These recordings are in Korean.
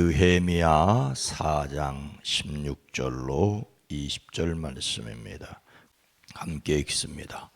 느헤미야 4장 16절로 20절 말씀입니다. 함께 읽습니다.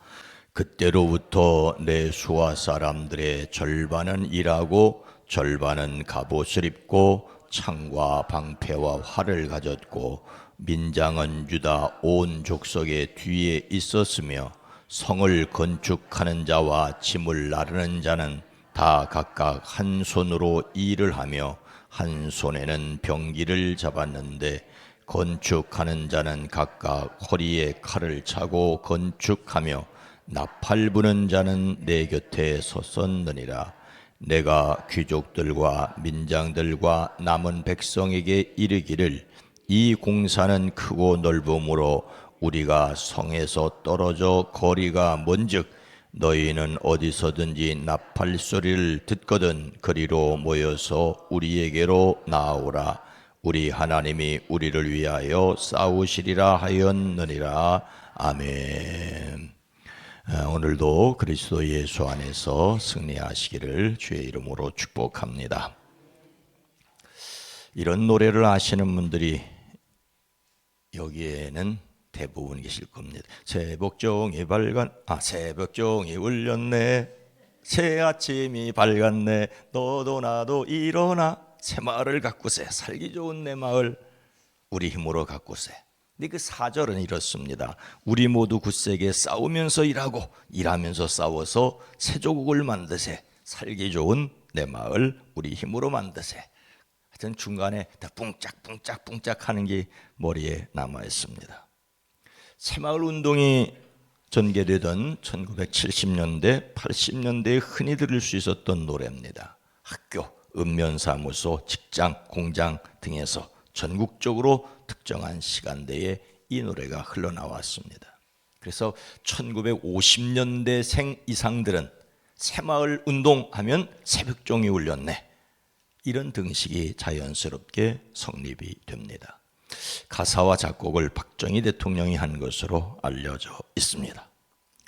그때로부터 내 수하 사람들의 절반은 일하고 절반은 갑옷을 입고 창과 방패와 활을 가졌고 민장은 유다 온 족속의 뒤에 있었으며 성을 건축하는 자와 짐을 나르는 자는 다 각각 한 손으로 일을 하며 한 손에는 병기를 잡았는데 건축하는 자는 각각 허리에 칼을 차고 건축하며 나팔 부는 자는 내 곁에 섰었느니라. 내가 귀족들과 민장들과 남은 백성에게 이르기를 이 공사는 크고 넓음으로 우리가 성에서 떨어져 거리가 먼즉 너희는 어디서든지 나팔 소리를 듣거든 그리로 모여서 우리에게로 나오라 우리 하나님이 우리를 위하여 싸우시리라 하였느니라 아멘. 아, 오늘도 그리스도 예수 안에서 승리하시기를 주의 이름으로 축복합니다. 이런 노래를 아시는 분들이 여기에는 대부분 계실 겁니다. 새벽종이 밝았 아 새벽종이 울렸네. 새 아침이 밝았네. 너도 나도 일어나 새 마을을 가꾸세. 살기 좋은 내 마을 우리 힘으로 가꾸세. 근데 그 사절은 이렇습니다. 우리 모두 굳세게 싸우면서 일하고 일하면서 싸워서 새 조국을 만드세. 살기 좋은 내 마을 우리 힘으로 만드세. 하여튼 중간에 다 뿡짝뿡짝 뿡짝 하는 게 머리에 남아 있습니다. 새마을 운동이 전개되던 1970년대, 80년대에 흔히 들을 수 있었던 노래입니다. 학교, 읍면사무소, 직장, 공장 등에서 전국적으로 특정한 시간대에 이 노래가 흘러나왔습니다. 그래서 1950년대생 이상들은 새마을 운동하면 새벽종이 울렸네. 이런 등식이 자연스럽게 성립이 됩니다. 가사와 작곡을 박정희 대통령이 한 것으로 알려져 있습니다.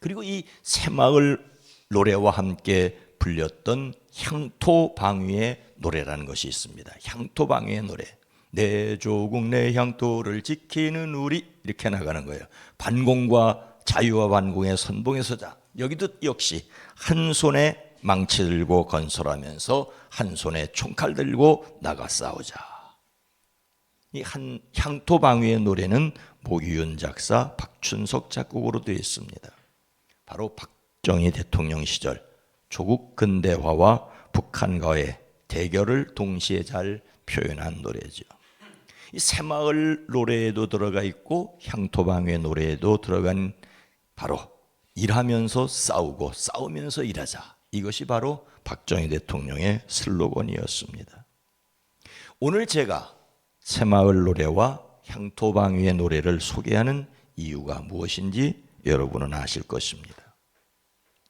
그리고 이 새마을 노래와 함께 불렸던 향토방위의 노래라는 것이 있습니다. 향토방위의 노래. 내 조국 내 향토를 지키는 우리 이렇게 나가는 거예요. 반공과 자유와 반공의 선봉에 서자. 여기도 역시 한 손에 망치 들고 건설하면서 한 손에 총칼 들고 나가 싸우자. 이 한 향토방위의 노래는 모기윤 작사, 박춘석 작곡으로 되어 있습니다. 바로 박정희 대통령 시절 조국 근대화와 북한과의 대결을 동시에 잘 표현한 노래죠. 이 새마을 노래에도 들어가 있고 향토방의 노래에도 들어간 바로 일하면서 싸우고 싸우면서 일하자. 이것이 바로 박정희 대통령의 슬로건이었습니다. 오늘 제가 새마을 노래와 향토방위의 노래를 소개하는 이유가 무엇인지 여러분은 아실 것입니다.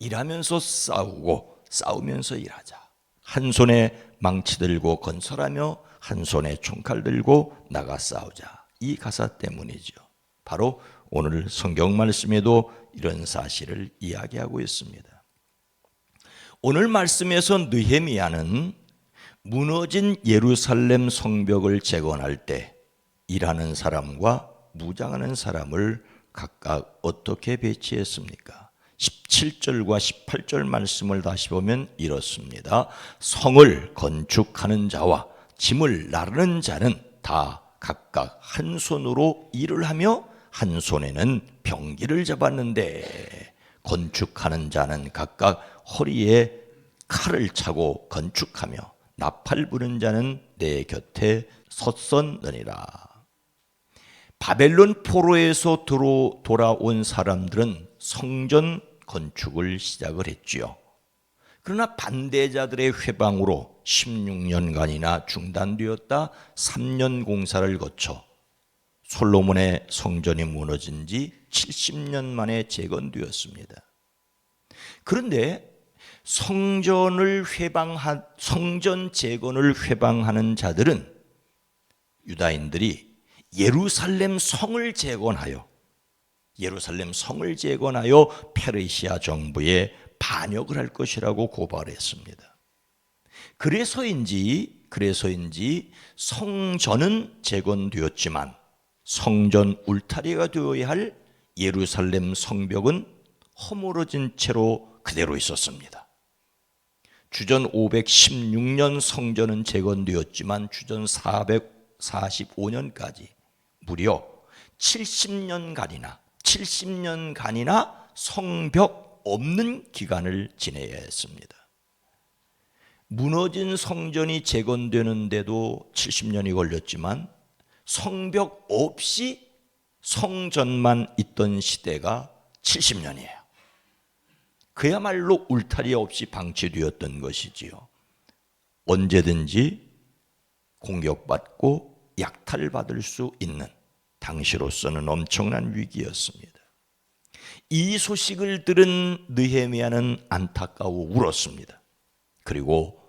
일하면서 싸우고 싸우면서 일하자. 한 손에 망치 들고 건설하며 한 손에 총칼 들고 나가 싸우자. 이 가사 때문이죠. 바로 오늘 성경 말씀에도 이런 사실을 이야기하고 있습니다. 오늘 말씀에서 느헤미야는 무너진 예루살렘 성벽을 재건할 때 일하는 사람과 무장하는 사람을 각각 어떻게 배치했습니까? 17절과 18절 말씀을 다시 보면 이렇습니다. 성을 건축하는 자와 짐을 나르는 자는 다 각각 한 손으로 일을 하며 한 손에는 병기를 잡았는데 건축하는 자는 각각 허리에 칼을 차고 건축하며 나팔 부는 자는 내 곁에 섰었느니라. 바벨론 포로에서 들어 돌아온 사람들은 성전 건축을 시작을 했지요. 그러나 반대자들의 회방으로 16년간이나 중단되었다 3년 공사를 거쳐 솔로몬의 성전이 무너진 지 70년 만에 재건되었습니다. 그런데 성전을 회방한 성전 재건을 회방하는 자들은 유다인들이 예루살렘 성을 재건하여 예루살렘 성을 재건하여 페르시아 정부에 반역을 할 것이라고 고발했습니다. 그래서인지 그래서인지 성전은 재건되었지만 성전 울타리가 되어야 할 예루살렘 성벽은 허물어진 채로 그대로 있었습니다. 주전 516년 성전은 재건되었지만 주전 445년까지 무려 70년간이나 70년간이나 성벽 없는 기간을 지내야 했습니다. 무너진 성전이 재건되는데도 70년이 걸렸지만 성벽 없이 성전만 있던 시대가 70년이에요. 그야말로 울타리 없이 방치되었던 것이지요. 언제든지 공격받고 약탈받을 수 있는 당시로서는 엄청난 위기였습니다. 이 소식을 들은 느헤미야는 안타까워 울었습니다. 그리고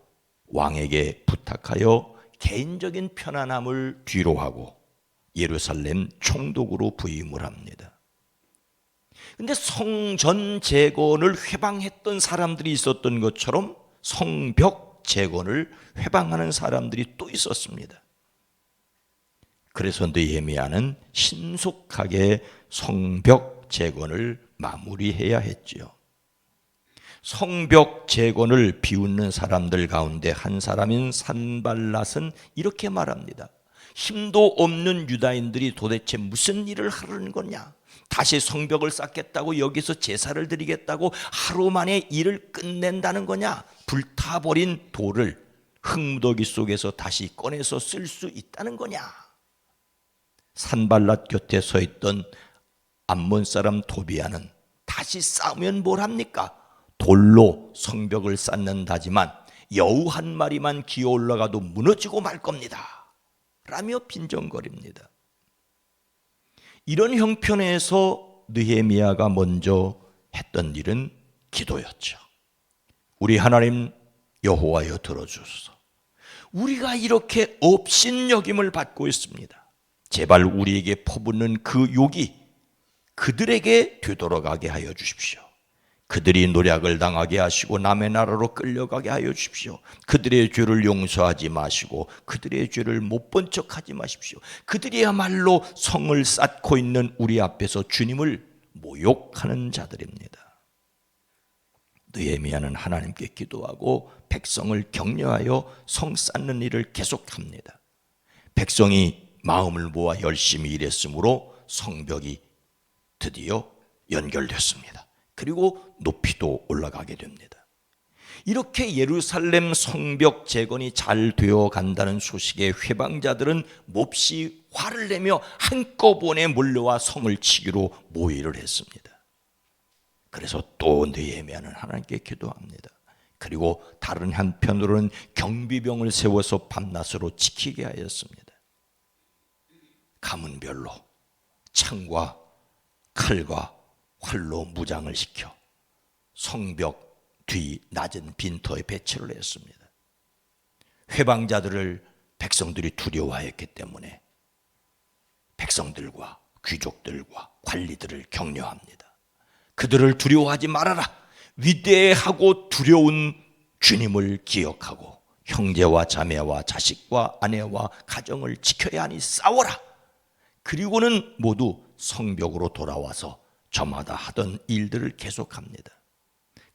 왕에게 부탁하여 개인적인 편안함을 뒤로하고 예루살렘 총독으로 부임을 합니다. 근데 성전 재건을 회방했던 사람들이 있었던 것처럼 성벽 재건을 회방하는 사람들이 또 있었습니다. 그래서 느헤미야는 신속하게 성벽 재건을 마무리해야 했지요. 성벽 재건을 비웃는 사람들 가운데 한 사람인 산발랏은 이렇게 말합니다. 힘도 없는 유다인들이 도대체 무슨 일을 하려는 거냐? 다시 성벽을 쌓겠다고 여기서 제사를 드리겠다고 하루 만에 일을 끝낸다는 거냐? 불타버린 돌을 흙무더기 속에서 다시 꺼내서 쓸 수 있다는 거냐? 산발랏 곁에 서 있던 암몬 사람 토비아는 다시 싸우면 뭘 합니까? 돌로 성벽을 쌓는다지만 여우 한 마리만 기어 올라가도 무너지고 말 겁니다. 라며 빈정거립니다. 이런 형편에서 느헤미야가 먼저 했던 일은 기도였죠. 우리 하나님 여호와여 들어주소서. 우리가 이렇게 업신여김을 받고 있습니다. 제발 우리에게 퍼붓는 그 욕이 그들에게 되돌아가게 하여 주십시오. 그들이 노략을 당하게 하시고 남의 나라로 끌려가게 하여 주십시오. 그들의 죄를 용서하지 마시고 그들의 죄를 못 본 척하지 마십시오. 그들이야말로 성을 쌓고 있는 우리 앞에서 주님을 모욕하는 자들입니다. 느헤미야는 하나님께 기도하고 백성을 격려하여 성 쌓는 일을 계속합니다. 백성이 마음을 모아 열심히 일했으므로 성벽이 드디어 연결됐습니다. 그리고 높이도 올라가게 됩니다. 이렇게 예루살렘 성벽 재건이 잘 되어 간다는 소식에 회방자들은 몹시 화를 내며 한꺼번에 몰려와 성을 치기로 모의를 했습니다. 그래서 또 느헤미야는 하나님께 기도합니다. 그리고 다른 한편으로는 경비병을 세워서 밤낮으로 지키게 하였습니다. 가문별로 창과 칼과 활로 무장을 시켜 성벽 뒤 낮은 빈터에 배치를 했습니다. 회방자들을 백성들이 두려워했기 때문에 백성들과 귀족들과 관리들을 격려합니다. 그들을 두려워하지 말아라. 위대하고 두려운 주님을 기억하고 형제와 자매와 자식과 아내와 가정을 지켜야 하니 싸워라. 그리고는 모두 성벽으로 돌아와서 저마다 하던 일들을 계속합니다.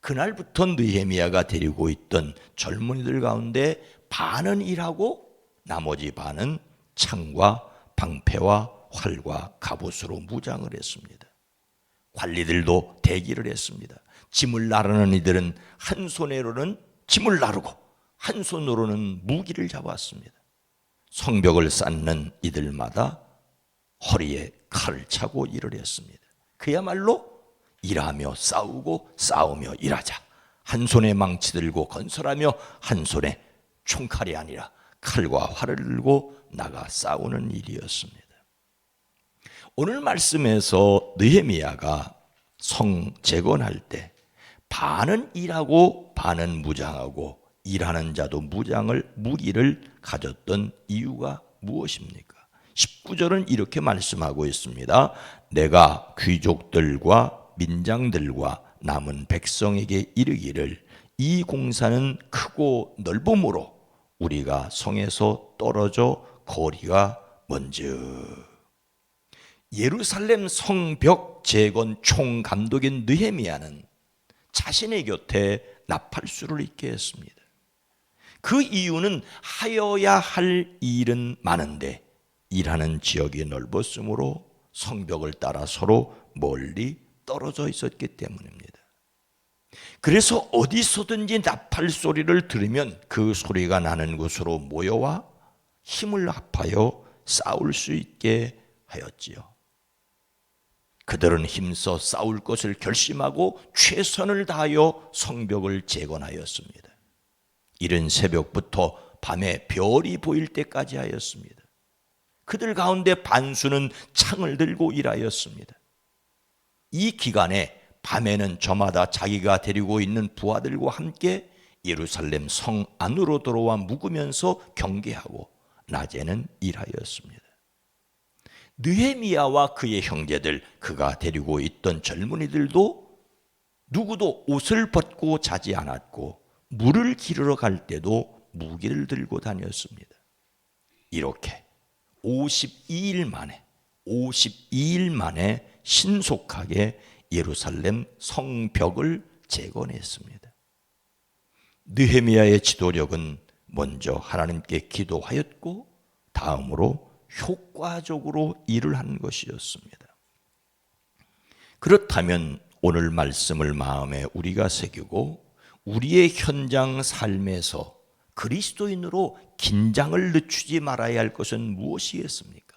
그날부터 느헤미야가 데리고 있던 젊은이들 가운데 반은 일하고 나머지 반은 창과 방패와 활과 갑옷으로 무장을 했습니다. 관리들도 대기를 했습니다. 짐을 나르는 이들은 한 손으로는 짐을 나르고 한 손으로는 무기를 잡았습니다. 성벽을 쌓는 이들마다 허리에 칼을 차고 일을 했습니다. 그야말로 일하며 싸우고 싸우며 일하자. 한 손에 망치 들고 건설하며 한 손에 총칼이 아니라 칼과 활을 들고 나가 싸우는 일이었습니다. 오늘 말씀에서 느헤미야가 성 재건할 때 반은 일하고 반은 무장하고 일하는 자도 무장을 무기를 가졌던 이유가 무엇입니까? 19절은 이렇게 말씀하고 있습니다. 내가 귀족들과 민장들과 남은 백성에게 이르기를 이 공사는 크고 넓음으로 우리가 성에서 떨어져 거리가 먼저 예루살렘 성벽 재건 총감독인 느헤미야는 자신의 곁에 나팔수를 있게 했습니다. 그 이유는 하여야 할 일은 많은데 일하는 지역이 넓었으므로 성벽을 따라 서로 멀리 떨어져 있었기 때문입니다. 그래서 어디서든지 나팔 소리를 들으면 그 소리가 나는 곳으로 모여와 힘을 합하여 싸울 수 있게 하였지요. 그들은 힘써 싸울 것을 결심하고 최선을 다하여 성벽을 재건하였습니다. 이른 새벽부터 밤에 별이 보일 때까지 하였습니다. 그들 가운데 반수는 창을 들고 일하였습니다. 이 기간에 밤에는 저마다 자기가 데리고 있는 부하들과 함께 예루살렘 성 안으로 들어와 묵으면서 경계하고 낮에는 일하였습니다. 느헤미야와 그의 형제들 그가 데리고 있던 젊은이들도 누구도 옷을 벗고 자지 않았고 물을 기르러 갈 때도 무기를 들고 다녔습니다. 이렇게 52일 만에 52일 만에 신속하게 예루살렘 성벽을 재건했습니다. 느헤미야의 지도력은 먼저 하나님께 기도하였고 다음으로 효과적으로 일을 한 것이었습니다. 그렇다면 오늘 말씀을 마음에 우리가 새기고 우리의 현장 삶에서 그리스도인으로 긴장을 늦추지 말아야 할 것은 무엇이겠습니까?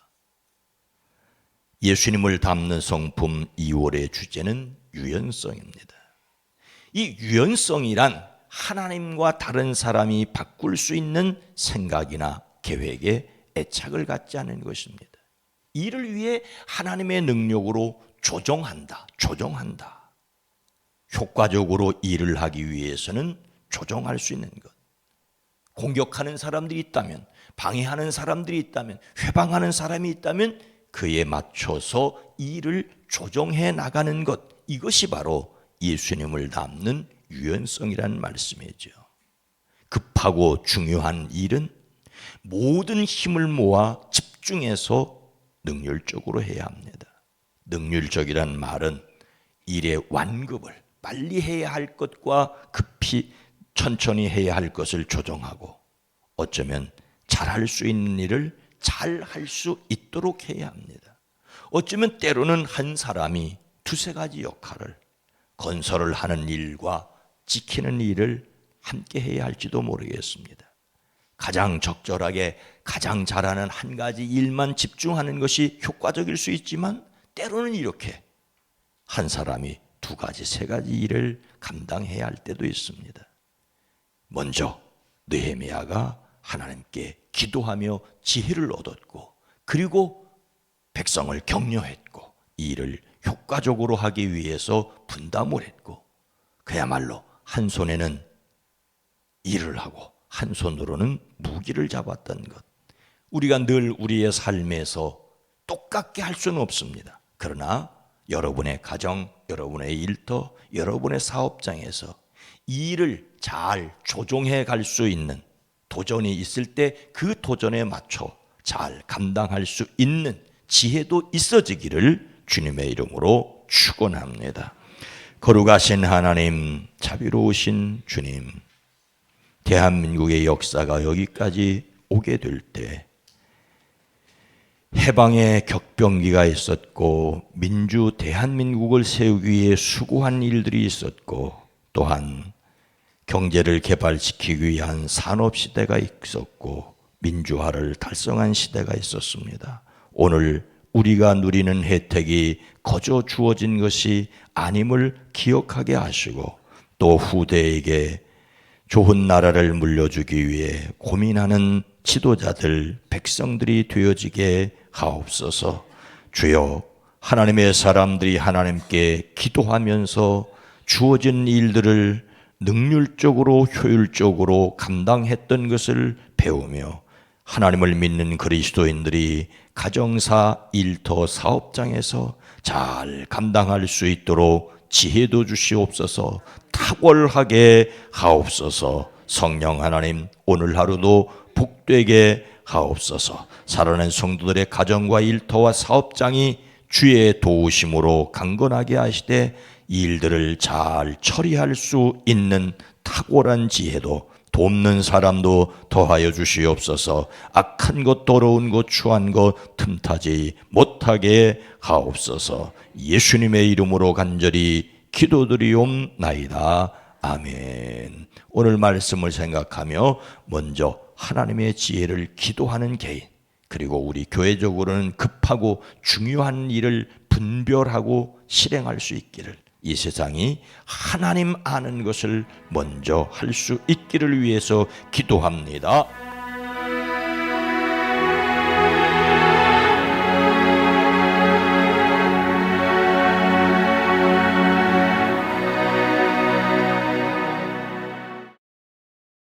예수님을 담는 성품 2월의 주제는 유연성입니다. 이 유연성이란 하나님과 다른 사람이 바꿀 수 있는 생각이나 계획에 애착을 갖지 않은 것입니다. 이를 위해 하나님의 능력으로 조정한다, 조정한다. 효과적으로 일을 하기 위해서는 조정할 수 있는 것. 공격하는 사람들이 있다면, 방해하는 사람들이 있다면, 회방하는 사람이 있다면 그에 맞춰서 일을 조정해 나가는 것. 이것이 바로 예수님을 담는 유연성이라는 말씀이죠. 급하고 중요한 일은 모든 힘을 모아 집중해서 능률적으로 해야 합니다. 능률적이란 말은 일의 완급을 빨리 해야 할 것과 급히 천천히 해야 할 것을 조정하고 어쩌면 잘할 수 있는 일을 잘 할 수 있도록 해야 합니다. 어쩌면 때로는 한 사람이 두세 가지 역할을 건설을 하는 일과 지키는 일을 함께 해야 할지도 모르겠습니다. 가장 적절하게 가장 잘하는 한 가지 일만 집중하는 것이 효과적일 수 있지만 때로는 이렇게 한 사람이 두 가지, 세 가지 일을 감당해야 할 때도 있습니다. 먼저 느헤미야가 하나님께 기도하며 지혜를 얻었고 그리고 백성을 격려했고 이 일을 효과적으로 하기 위해서 분담을 했고 그야말로 한 손에는 일을 하고 한 손으로는 무기를 잡았던 것. 우리가 늘 우리의 삶에서 똑같게 할 수는 없습니다. 그러나 여러분의 가정, 여러분의 일터, 여러분의 사업장에서 이 일을 잘 조종해 갈 수 있는 도전이 있을 때 그 도전에 맞춰 잘 감당할 수 있는 지혜도 있어지기를 주님의 이름으로 축원합니다. 거룩하신 하나님, 자비로우신 주님, 대한민국의 역사가 여기까지 오게 될 때 해방의 격병기가 있었고 민주 대한민국을 세우기 위해 수고한 일들이 있었고 또한 경제를 개발시키기 위한 산업 시대가 있었고 민주화를 달성한 시대가 있었습니다. 오늘 우리가 누리는 혜택이 거저 주어진 것이 아님을 기억하게 하시고 또 후대에게 좋은 나라를 물려주기 위해 고민하는 지도자들, 백성들이 되어지게 하옵소서. 주여, 하나님의 사람들이 하나님께 기도하면서 주어진 일들을 능률적으로 효율적으로 감당했던 것을 배우며 하나님을 믿는 그리스도인들이 가정사 일터 사업장에서 잘 감당할 수 있도록 지혜도 주시옵소서 탁월하게 하옵소서 성령 하나님 오늘 하루도 복되게 하옵소서. 살아낸 성도들의 가정과 일터와 사업장이 주의 도우심으로 강건하게 하시되 이 일들을 잘 처리할 수 있는 탁월한 지혜도 돕는 사람도 더하여 주시옵소서. 악한 것, 더러운 것, 추한 것 틈타지 못하게 하옵소서. 예수님의 이름으로 간절히 기도드리옵나이다. 아멘. 오늘 말씀을 생각하며 먼저 하나님의 지혜를 기도하는 개인 그리고 우리 교회적으로는 급하고 중요한 일을 분별하고 실행할 수 있기를 이 세상이 하나님 아는 것을 먼저 할 수 있기를 위해서 기도합니다.